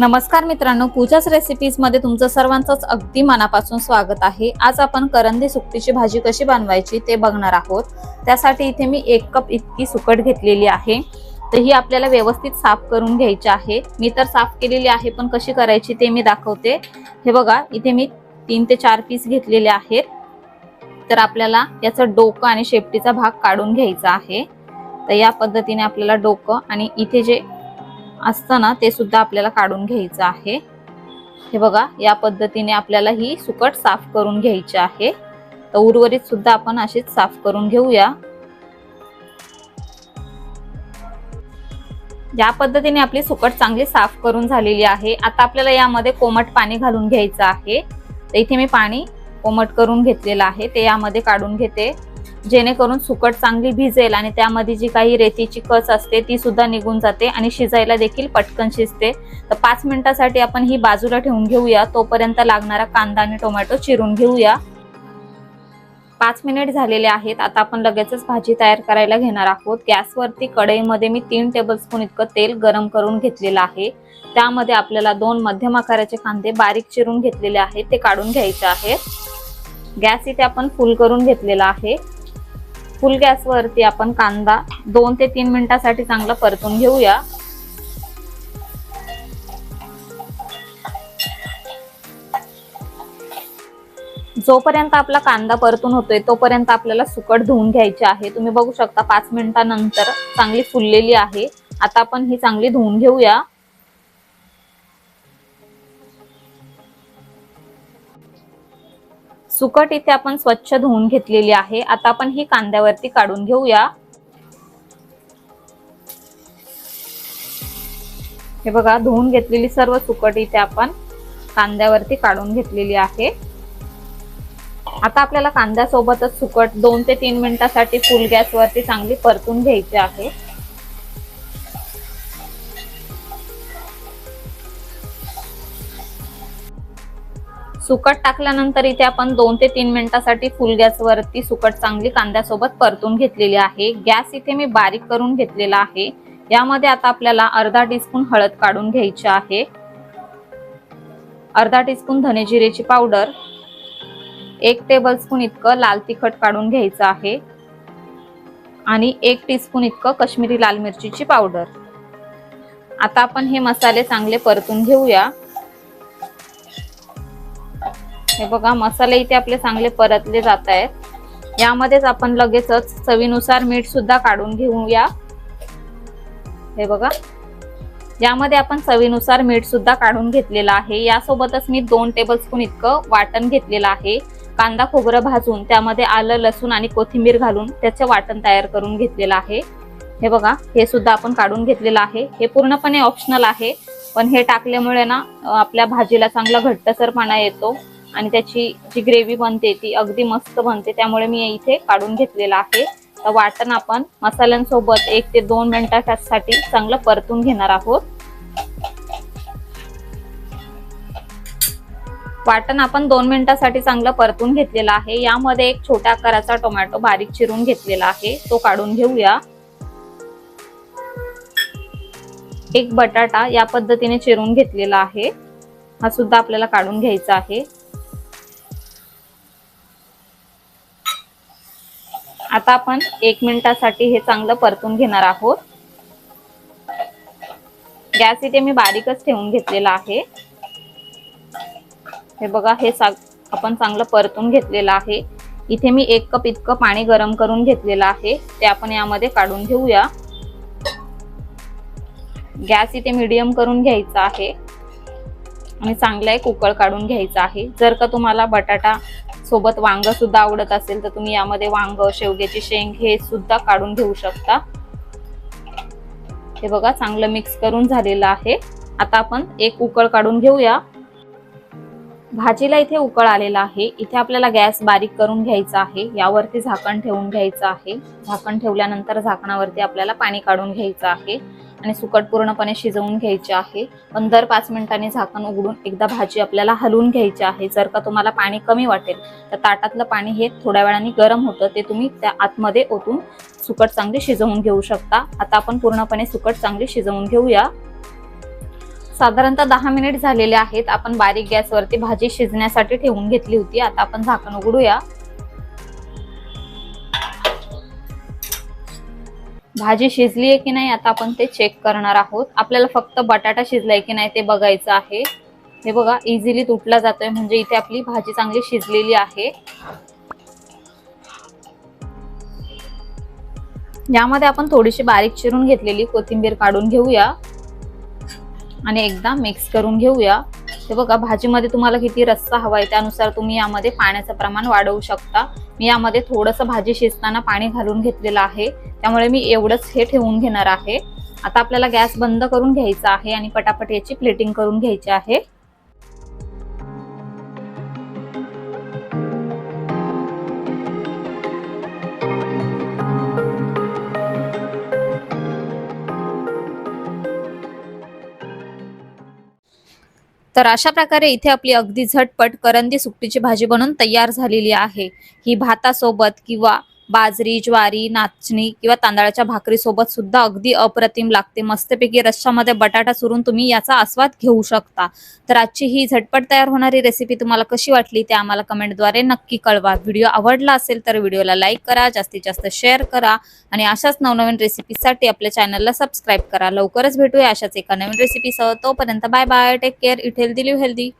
नमस्कार मित्रांनो पूजाच रेसिपीजमध्ये तुमचं सर्वांचंच अगदी मनापासून स्वागत आहे. आज आपण करंदी सुकटीची भाजी कशी बनवायची ते बघणार आहोत. त्यासाठी इथे मी एक कप इतकी सुकट घेतलेली आहे. तर ही आपल्याला व्यवस्थित साफ करून घ्यायची आहे. मी तर साफ केलेली आहे पण कशी करायची ते मी दाखवते. हे बघा इथे मी तीन ते चार पीस घेतलेले आहेत. तर आपल्याला याचं डोकं आणि शेपटीचा भाग काढून घ्यायचा आहे. तर या पद्धतीने आपल्याला डोकं आणि इथे जे असतं ना ते सुद्धा आपल्याला काढून घ्यायचं आहे. हे बघा या पद्धतीने आपल्याला ही सुकट साफ करून घ्यायची आहे. तर उर्वरित सुद्धा आपण अशीच साफ करून घेऊया. या पद्धतीने आपली सुकट चांगली साफ करून झालेली आहे. आता आपल्याला यामध्ये कोमट पाणी घालून घ्यायचं आहे. तर इथे मी पाणी कोमट करून घेतलेलं आहे. ते यामध्ये काढून घेते. जेणेकरून सुकट चांगली भिजेल आणि त्यामध्ये जी काही रेतीची कच असते ती सुद्धा निघून जाते आणि शिजायला देखील पटकन शिजते. तर पाच मिनिटासाठी आपण ही बाजूला ठेवून घेऊया. तोपर्यंत लागणारा कांदा आणि टोमॅटो चिरून घेऊया. पाच मिनिट झालेले आहेत. आता आपण लगेचच भाजी तयार करायला घेणार आहोत. गॅसवरती कढईमध्ये मी तीन टेबलस्पून इतकं तेल गरम करून घेतलेलं आहे. त्यामध्ये आपल्याला दोन मध्यम आकाराचे कांदे बारीक चिरून घेतलेले आहेत. ते काढून घ्यायचे आहेत. गॅस इथे आपण फुल करून घेतलेला आहे. फुल गॅसवरती आपण कांदा दोन ते तीन मिनिटासाठी चांगला परतून घेऊया. जोपर्यंत आपला कांदा परतून होतोय तोपर्यंत आपल्याला सुकट धुवून घ्यायची आहे. तुम्ही बघू शकता पाच मिनिटानंतर चांगली फुललेली आहे. आता आपण ही चांगली धुवून घेऊया. सुकट इथे आपण स्वच्छ धुवून घेतलेली आहे. आता आपण ही कांद्यावरती काढून घेऊया. हे बघा धुवून घेतलेली सर्व सुकट इथे आपण कांद्यावरती काढून घेतलेली आहे. आता आपल्याला कांद्यासोबतच सुकट दोन ते तीन मिनिटासाठी फुल गॅसवरती चांगली परतून घ्यायची आहे. सुकट टाकल्यानंतर इथे आपण दोन ते तीन मिनिटासाठी फुल गॅसवरती सुकट चांगली कांद्यासोबत परतून घेतलेली आहे. गॅस इथे मी बारीक करून घेतलेला आहे. यामध्ये आता आपल्याला अर्धा टीस्पून हळद काढून घ्यायची आहे. अर्धा टीस्पून धने जिरेची पावडर एक टेबल स्पून इतकं लाल तिखट काढून घ्यायचं आहे. आणि एक टीस्पून इतकं कश्मीरी लाल मिरचीची पावडर. आता आपण हे मसाले चांगले परतून घेऊया. हे बघा मसाले इथे आपले चांगले परतले जात आहेत. यामध्येच आपण लगेचच चवीनुसार मीठ सुद्धा काढून घेऊया. हे बघा. यामध्ये आपण चवीनुसार मीठ सुद्धा काढून घेतलेलं आहे. यासोबतच मी दोन टेबलस्पून इतकं वाटण घेतलेलं आहे. कांदा खोबरं भाजून त्यामध्ये आलं लसूण आणि कोथिंबीर घालून त्याचं वाटण तयार करून घेतलेलं आहे. हे बघा हे सुद्धा आपण काढून घेतलेलं आहे. हे पूर्णपणे ऑप्शनल आहे. पण हे टाकल्यामुळे ना आपल्या भाजीला चांगला घट्टसरपणा येतो. आणि त्याची जी ग्रेव्ही बनते ती अगदी मस्त बनते. त्यामुळे मी इथे काढून घेतलेलं आहे. तर वाटण आपण मसाल्यांसोबत एक ते दोन मिनिटासाठी चांगलं परतून घेणार आहोत. वाटण आपण दोन मिनिटासाठी चांगलं परतून घेतलेलं आहे. यामध्ये एक छोट्या आकाराचा टोमॅटो बारीक चिरून घेतलेला आहे. तो काढून घेऊया. एक बटाटा या पद्धतीने चिरून घेतलेला आहे. हा सुद्धा आपल्याला काढून घ्यायचा आहे. आता आपण एक मिनिटासाठी हे चांगलं परतून घेणार आहोत. गॅस इथे मी बारीकच ठेवून घेतलेला आहे. हे बघा हे आपण चांगलं परतून घेतलेलं आहे. इथे मी एक कप इतकं पाणी गरम करून घेतलेलं आहे. ते आपण यामध्ये काढून घेऊया. गॅस इथे मीडियम करून घ्यायचा आहे. आणि चांगला एक उकळ काढून घ्यायचा आहे. जर का तुम्हाला बटाटा सोबत वांग सुद्धा आवडत असेल तर तुम्ही यामध्ये वांग शेवग्याची शेंग हे सुद्धा काढून घेऊ शकता. हे बघा चांगलं मिक्स करून झालेलं आहे. आता आपण एक उकळ काढून घेऊया. भाजीला इथे उकळ आलेला आहे. इथे आपल्याला गॅस बारीक करून घ्यायचा आहे. यावरती झाकण ठेवून घ्यायचं आहे. झाकण ठेवल्यानंतर झाकणावरती आपल्याला पाणी काढून घ्यायचं आहे. आणि सुकट पूर्णपणे शिजवून घ्यायचे आहे. पण दर पाच मिनिटांनी झाकण उघडून एकदा भाजी आपल्याला हलवून घ्यायची आहे. जर का तुम्हाला पाणी कमी वाटेल तर ताटातलं पाणी हे थोड्या वेळाने गरम होतं ते तुम्ही त्या आतमध्ये ओतून सुकट चांगली शिजवून घेऊ शकता. आता आपण पूर्णपणे सुकट चांगली शिजवून घेऊया. साधारणतः दहा मिनिट झालेले आहेत. आपण बारीक गॅसवरती भाजी शिजण्यासाठी ठेवून घेतली होती. आता आपण झाकण उघडूया. भाजी शिजली आहे की नाही आता आपण ते चेक करणार आहोत. आपल्याला फक्त बटाटा शिजलाय की नाही ते बघायचं आहे. हे बघा इझिली तुटला जातोय म्हणजे इथे आपली भाजी चांगली शिजलेली आहे. यामध्ये आपण थोडीशी बारीक चिरून घेतलेली कोथिंबीर काढून घेऊया. आणि एकदा मिक्स करून घेऊया. हे बघा भाजीमध्ये तुम्हाला किती रस्सा हवा आहे त्यानुसार तुम्ही यामध्ये पाण्याचं प्रमाण वाढवू शकता. मी यामध्ये थोडंसं भाजी शिजताना पाणी घालून घेतलेलं आहे. त्यामुळे मी एवढंच हे ठेवून घेणार आहे. आता आपल्याला गॅस बंद करून घ्यायचा आहे आणि पटापट याची प्लेटिंग करून घ्यायची आहे. तर अशा प्रकारे इथे आपली अगदी झटपट करंदी सुकटीची भाजी बनवून तयार झालेली आहे. ही भातासोबत किंवा बाजरी ज्वारी नाचणी किंवा तांदळाच्या भाकरी सोबत सुद्धा अगदी अप्रतिम लागते. मस्तपैकी रश्श्यामध्ये बटाटा चुरून तुम्ही याचा आस्वाद घेऊ शकता. तर आजची ही झटपट तयार होणारी रेसिपी तुम्हाला कशी वाटली ते आम्हाला कमेंटद्वारे नक्की कळवा. व्हिडिओ आवडला असेल तर व्हिडिओला लाईक करा जास्तीत जास्त शेअर करा आणि अशाच नवनवीन रेसिपीसाठी आपल्या चॅनलला सबस्क्राईब करा. लवकरच भेटूया अशाच एका नवीन रेसिपीसह तोपर्यंत bye bye take care eat healthy live healthy